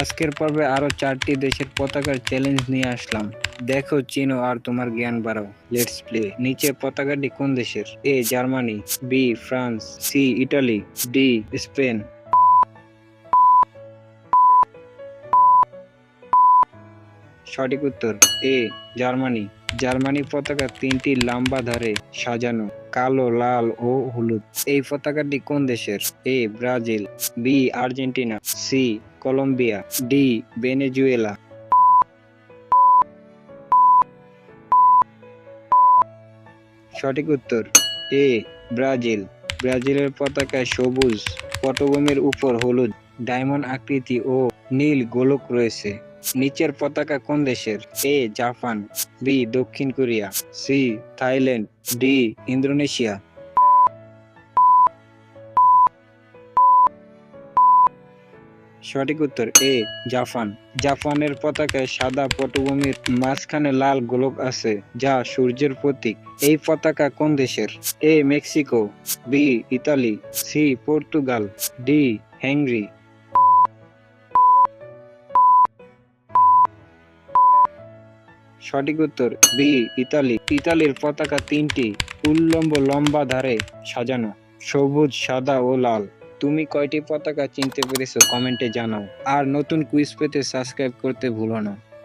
আজকের পর্বে আরও চারটি দেশের পতাকার চ্যালেঞ্জ নিয়ে আসলাম। দেখো চিনো আর তোমার জ্ঞান বাড়াও। লেটস প্লে নিচে পতাকাটি কোন দেশের? A Germany. B France. C Italy. D Spain. সঠিক উত্তর। এ জার্মানি। জার্মানি পতাকা তিনটি লম্বা ধারে সাজানো, কালো, লাল ও হলুদ। এই পতাকাটি কোন দেশের? A, Brazil, B, Argentina, C, Colombia, D, Venezuela. সঠিক উত্তর, এ, ব্রাজিল। ব্রাজিলের পতাকায় সবুজ, পটভূমির উপর হলুদ, ডায়মন্ড আকৃতি ও নীল গোলক রয়েছে। নিচের পতাকা কোন দেশের? এ, জাপান, বি, দক্ষিণ Korea, C, Thailand, D, Indonesia. সঠিক উত্তর, এ, জাপান। জাপানের পতাকায় সাদা পটভূমির মাঝখানে লাল গোলক আছে, যা সূর্যের প্রতীক। এই পতাকা কোন দেশের? A, Mexico, B, Italy, C, Portugal, D Hungary সঠিক উত্তর বি ইতালি। ইতালির পতাকা তিনটি, উল্লম্ব লম্বা ধারে সাজানো, সবুজ, সাদা ও লাল। তুমি কয়টি পতাকা চিনতে পেরেছ? কমেন্টে জানাও। আর নতুন কুইজ পেতে সাবস্ক্রাইব করতে ভুলো না।